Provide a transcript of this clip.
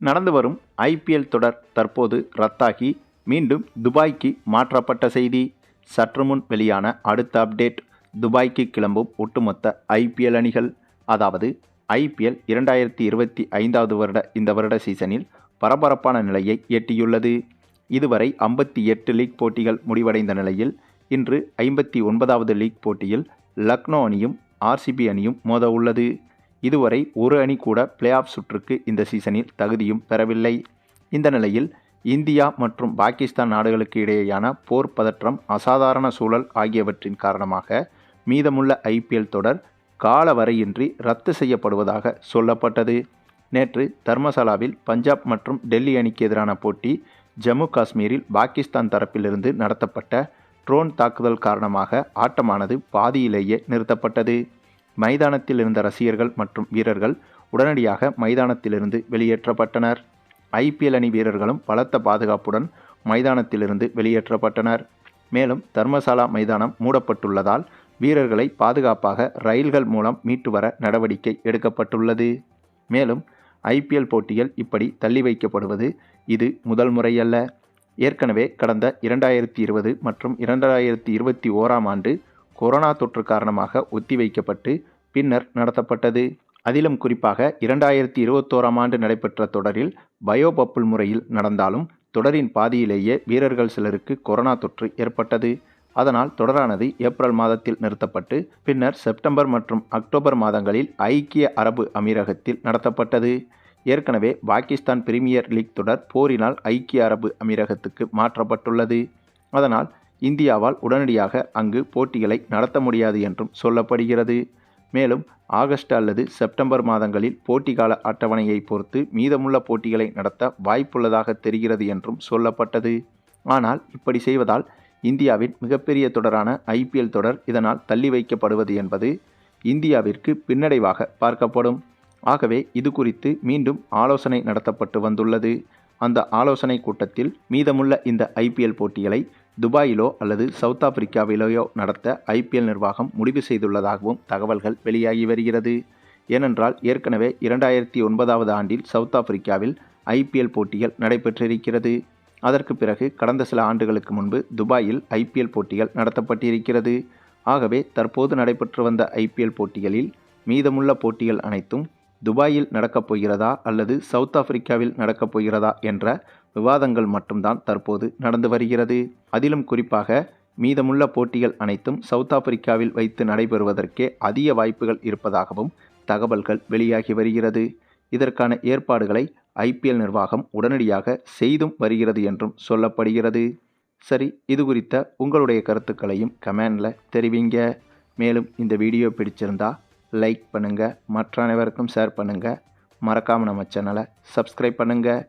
நடந்து வரும் ஐபிஎல் தொடர் தற்போது ரத்தாகி மீண்டும் துபாய்க்கு மாற்றப்பட்ட செய்தி. சற்று முன் வெளியான அடுத்த அப்டேட் துபாய்க்கு கிளம்பும் ஒட்டுமொத்த ஐபிஎல் அணிகள். அதாவது ஐபிஎல் இரண்டாயிரத்தி இருபத்தி ஐந்தாவது வருட இந்த வருட சீசனில் பரபரப்பான நிலையை எட்டியுள்ளது. இதுவரை ஐம்பத்தி எட்டு லீக் போட்டிகள் முடிவடைந்த நிலையில் இன்று ஐம்பத்தி ஒன்பதாவது லீக் போட்டியில் லக்னோ அணியும் ஆர்சிபி அணியும் மோத உள்ளது. இதுவரை ஒரு அணி கூட பிளே ஆஃப் சுற்றுக்கு இந்த சீசனில் தகுதியும் பெறவில்லை. இந்த நிலையில் இந்தியா மற்றும் பாகிஸ்தான் நாடுகளுக்கு இடையேயான போர் பதற்றம் அசாதாரண சூழல் ஆகியவற்றின் காரணமாக மீதமுள்ள ஐபிஎல் தொடர் காலவரையின்றி ரத்து செய்யப்படுவதாக சொல்லப்பட்டது. நேற்று தர்மசாலாவில் பஞ்சாப் மற்றும் டெல்லி அணிக்கு எதிரான போட்டி ஜம்மு காஷ்மீரில் பாகிஸ்தான் தரப்பிலிருந்து நடத்தப்பட்ட ட்ரோன் தாக்குதல் காரணமாக ஆட்டமானது பாதியிலேயே நிறுத்தப்பட்டது. மைதானத்தில் இருந்த ரசிகர்கள் மற்றும் வீரர்கள் உடனடியாக மைதானத்திலிருந்து வெளியேற்றப்பட்டனர். ஐபிஎல் அணி வீரர்களும் பலத்த பாதுகாப்புடன் மைதானத்திலிருந்து வெளியேற்றப்பட்டனர். மேலும் தர்மசாலா மைதானம் மூடப்பட்டுள்ளதால் வீரர்களை பாதுகாப்பாக ரயில்கள் மூலம் மீட்டு வர நடவடிக்கை எடுக்கப்பட்டுள்ளது. மேலும் ஐபிஎல் போட்டிகள் இப்படி தள்ளி வைக்கப்படுவது இது முதல் முறையல்ல. ஏற்கனவே கடந்த இரண்டாயிரத்தி இருபது மற்றும் இரண்டாயிரத்தி இருபத்தி ஓராம் ஆண்டு கொரோனா தொற்று காரணமாக ஒத்திவைக்கப்பட்டு பின்னர் நடத்தப்பட்டது. அதிலும் குறிப்பாக இரண்டாயிரத்தி இருபத்தோராம் ஆண்டு நடைபெற்ற தொடரில் பயோ பப்புள் முறையில் நடந்தாலும் தொடரின் பாதியிலேயே வீரர்கள் சிலருக்கு கொரோனா தொற்று ஏற்பட்டது. அதனால் தொடரானது ஏப்ரல் மாதத்தில் நிறுத்தப்பட்டு பின்னர் செப்டம்பர் மற்றும் அக்டோபர் மாதங்களில் ஐக்கிய அரபு அமீரகத்தில் நடத்தப்பட்டது. ஏற்கனவே பாகிஸ்தான் பிரீமியர் லீக் தொடர் போரினால் ஐக்கிய அரபு அமீரகத்துக்கு மாற்றப்பட்டுள்ளது. அதனால் இந்தியாவால் உடனடியாக அங்கு போட்டிகளை நடத்த முடியாது என்றும் சொல்லப்படுகிறது. மேலும் ஆகஸ்ட் அல்லது செப்டம்பர் மாதங்களில் போட்டிகால அட்டவணையை பொறுத்து மீதமுள்ள போட்டிகளை நடத்த வாய்ப்புள்ளதாக தெரிகிறது என்றும் சொல்லப்பட்டது. ஆனால் இப்படி செய்வதால் இந்தியாவின் மிகப்பெரிய தொடரான ஐபிஎல் தொடர் இதனால் தள்ளி வைக்கப்படுவது என்பது இந்தியாவிற்கு பின்னடைவாக பார்க்கப்படும். ஆகவே இது குறித்து மீண்டும் ஆலோசனை நடத்தப்பட்டு வந்துள்ளது. அந்த ஆலோசனை கூட்டத்தில் மீதமுள்ள இந்த ஐபிஎல் போட்டிகளை துபாயிலோ அல்லது சவுத் ஆப்பிரிக்காவிலேயோ நடத்த ஐபிஎல் நிர்வாகம் முடிவு செய்துள்ளதாகவும் தகவல்கள் வெளியாகி வருகிறது. ஏனென்றால் ஏற்கனவே இரண்டாயிரத்தி ஒன்பதாவது ஆண்டில் சவுத் ஆப்பிரிக்காவில் ஐபிஎல் போட்டிகள் நடைபெற்றிருக்கிறது. அதற்கு பிறகு கடந்த சில ஆண்டுகளுக்கு முன்பு துபாயில் ஐபிஎல் போட்டிகள் நடத்தப்பட்டிருக்கிறது. ஆகவே தற்போது நடைபெற்று வந்த ஐபிஎல் போட்டிகளில் மீதமுள்ள போட்டிகள் அனைத்தும் துபாயில் நடக்கப் போகிறதா அல்லது சவுத் ஆப்பிரிக்காவில் நடக்கப் போகிறதா என்ற விவாதங்கள் மட்டும்தான் தற்போது நடந்து வருகிறது. அதிலும் குறிப்பாக மீதமுள்ள போட்டிகள் அனைத்தும் சவுத் ஆப்பிரிக்காவில் வைத்து நடைபெறுவதற்கே அதிக வாய்ப்புகள் இருப்பதாகவும் தகவல்கள் வெளியாகி வருகிறது. இதற்கான ஏற்பாடுகளை ஐபிஎல் நிர்வாகம் உடனடியாக செய்தும் வருகிறது என்றும் சொல்லப்படுகிறது. சரி இது குறித்த உங்களுடைய கருத்துக்களையும் கமெண்டில் தெரிவிங்க. மேலும் இந்த வீடியோ பிடிச்சிருந்தா லைக் பண்ணுங்கள் மற்ற அனைவருக்கும் ஷேர் பண்ணுங்கள் மறக்காமல் நம்ம சேனலை சப்ஸ்கிரைப் பண்ணுங்கள்